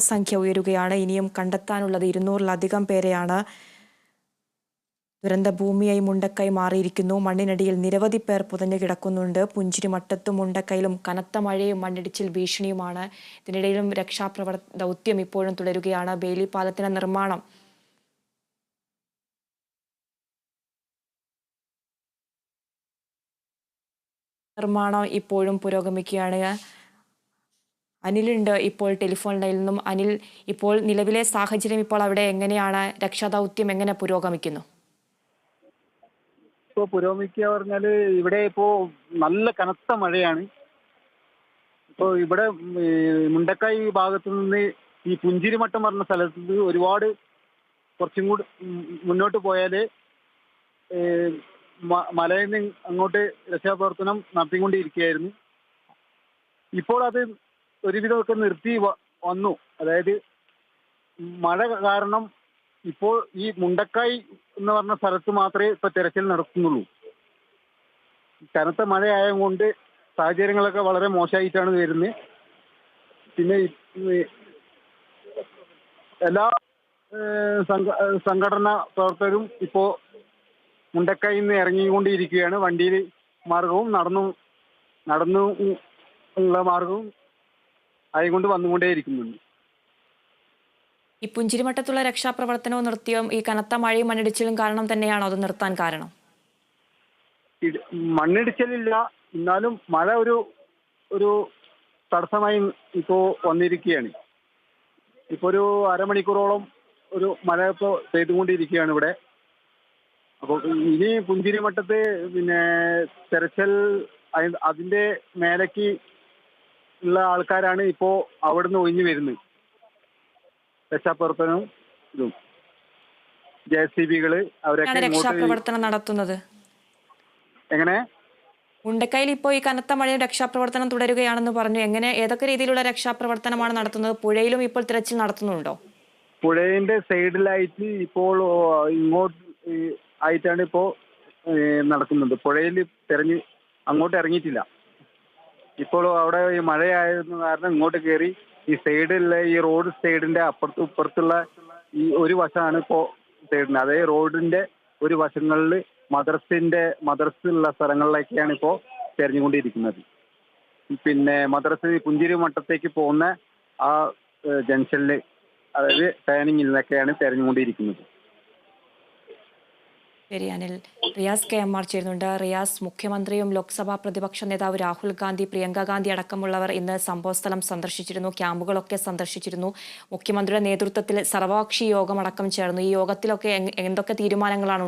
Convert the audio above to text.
സംഖ്യ ഉയരുകയാണ്. ഇനിയും കണ്ടെത്താനുള്ളത് ഇരുന്നൂറിലധികം പേരെയാണ്. ദുരന്തഭൂമിയായി മുണ്ടക്കൈ മാറിയിരിക്കുന്നു. മണ്ണിനടിയിൽ നിരവധി പേർ പുതഞ്ഞു കിടക്കുന്നുണ്ട്. പുഞ്ചിരിമട്ടത്തും മുണ്ടക്കൈയിലും കനത്ത മഴയും മണ്ണിടിച്ചിൽ ഭീഷണിയുമാണ്. ഇതിനിടയിലും രക്ഷാപ്രവർ ദൗത്യം ഇപ്പോഴും തുടരുകയാണ്. ബേലി പാലത്തിന്റെ നിർമ്മാണം നിർമ്മാണം ഇപ്പോഴും പുരോഗമിക്കുകയാണ്. അനിലുണ്ട് ഇപ്പോൾ ടെലിഫോൺ ലൈനിൽ നിന്നും. അനിൽ ഇപ്പോൾ നിലവിലെ സാഹചര്യം ഇപ്പോൾ അവിടെ എങ്ങനെയാണ്? രക്ഷാദൗത്യം എങ്ങനെ പുരോഗമിക്കുന്നു? ഇപ്പോ പുരോഗമിക്കുക പറഞ്ഞാൽ ഇവിടെ ഇപ്പോ നല്ല കനത്ത മഴയാണ്. ഇപ്പോ ഇവിടെ മുണ്ടക്കായ് ഭാഗത്ത് നിന്ന് ഈ പുഞ്ചിരിമട്ടം പറഞ്ഞ സ്ഥലത്ത് ഒരുപാട് കുറച്ചും കൂടി മുന്നോട്ട് പോയാൽ മലയിൽ നിന്ന് അങ്ങോട്ട് രക്ഷാപ്രവർത്തനം നടത്തിക്കൊണ്ടിരിക്കുകയായിരുന്നു. ഇപ്പോൾ അത് ഒരുവിധമൊക്കെ നിർത്തി വന്നു. അതായത് മഴ കാരണം ഇപ്പോൾ ഈ മുണ്ടക്കായ് എന്ന് പറഞ്ഞ സ്ഥലത്ത് മാത്രമേ ഇപ്പൊ തെരച്ചിൽ നടത്തുന്നുള്ളൂ കനത്ത മഴയായതുകൊണ്ട് സാഹചര്യങ്ങളൊക്കെ വളരെ മോശമായിട്ടാണ് വരുന്നത് പിന്നെ എല്ലാ സംഘടനാ പ്രവർത്തകരും ഇപ്പോ മുണ്ടക്കായിൽ നിന്ന് ഇറങ്ങിക്കൊണ്ടിരിക്കുകയാണ്. വണ്ടിയിൽ മാർഗവും നടന്നു നടന്നു ഉള്ള മാർഗവും ആയിക്കൊണ്ട് വന്നുകൊണ്ടേയിരിക്കുന്നുണ്ട്. ഈ പുഞ്ചിരിമട്ടത്തുള്ള രക്ഷാപ്രവർത്തനവും നിർത്തിയും ഈ കനത്ത മഴയും മണ്ണിടിച്ചിലും കാരണം തന്നെയാണോ അത് നിർത്താൻ കാരണം? മണ്ണിടിച്ചിലില്ല. എന്നാലും മഴ ഒരു ഒരു തടസ്സമായി ഇപ്പോ വന്നിരിക്കുകയാണ്. ഇപ്പൊ ഒരു അരമണിക്കൂറോളം ഒരു മഴ ഇപ്പോ പെയ്തുകൊണ്ടിരിക്കുകയാണ് ഇവിടെ. അപ്പോൾ ഇനി പുഞ്ചിരിമട്ടത്ത് പിന്നെ തെരച്ചിൽ അതിന്റെ മേലേക്ക് ഉള്ള ആൾക്കാരാണ് ഇപ്പോ അവിടുന്ന് ഒഴിഞ്ഞു വരുന്നത്. രക്ഷാപ്രവർത്തനവും ഇതും. ജെ സി ബികൾ അവരൊക്കെ രക്ഷാപ്രവർത്തനം നടത്തുന്നത്? എങ്ങനെ? ഉണ്ടക്കയിൽ ഇപ്പോ ഈ കനത്ത മഴയും രക്ഷാപ്രവർത്തനം തുടരുകയാണെന്ന് പറഞ്ഞു. എങ്ങനെ ഏതൊക്കെ രീതിയിലുള്ള രക്ഷാപ്രവർത്തനമാണ് നടത്തുന്നത്? പുഴയിലും ഇപ്പോൾ തിരച്ചിൽ നടത്തുന്നുണ്ടോ? പുഴയിന്റെ സൈഡിലായിട്ട് ഇപ്പോൾ ഇങ്ങോട്ട് ആയിട്ടാണ് ഇപ്പോ നടക്കുന്നത്. പുഴയിൽ തെരഞ്ഞ് അങ്ങോട്ട് ഇറങ്ങിയിട്ടില്ല. ഇപ്പോൾ അവിടെ ഈ മഴയായിരുന്നു കാരണം ഇങ്ങോട്ട് കയറി ഈ സൈഡിലെ ഈ റോഡ് സൈഡിന്റെ അപ്പുറത്തും ഇപ്പുറത്തുള്ള ഈ ഒരു വശമാണ് ഇപ്പോ സൈഡിന് അതായത് റോഡിന്റെ ഒരു വശങ്ങളിൽ മദ്രസിന്റെ മദർസിലുള്ള സ്ഥലങ്ങളിലേക്കാണ് ഇപ്പോ തെരഞ്ഞുകൊണ്ടിരിക്കുന്നത്. പിന്നെ മദ്രസ് പുഞ്ചിരി മട്ടത്തേക്ക് പോകുന്ന ആ ജംഗ്ഷനിൽ അതായത് ടേണിങ്ങിൽ നിന്നൊക്കെയാണ് തെരഞ്ഞുകൊണ്ടിരിക്കുന്നത്. ശരി Anil. Riyas K M R ചേരുന്നുണ്ട്. റിയാസ് മുഖ്യമന്ത്രിയും ലോക്സഭാ പ്രതിപക്ഷ നേതാവ് രാഹുൽ ഗാന്ധി പ്രിയങ്ക ഗാന്ധി അടക്കമുള്ളവർ ഇന്ന് സംഭവസ്ഥലം സന്ദർശിച്ചിരുന്നു. ക്യാമ്പുകളൊക്കെ സന്ദർശിച്ചിരുന്നു. മുഖ്യമന്ത്രിയുടെ നേതൃത്വത്തിൽ സർവകക്ഷി യോഗം അടക്കം ചേർന്നു. ഈ യോഗത്തിലൊക്കെ എന്തൊക്കെ തീരുമാനങ്ങളാണ്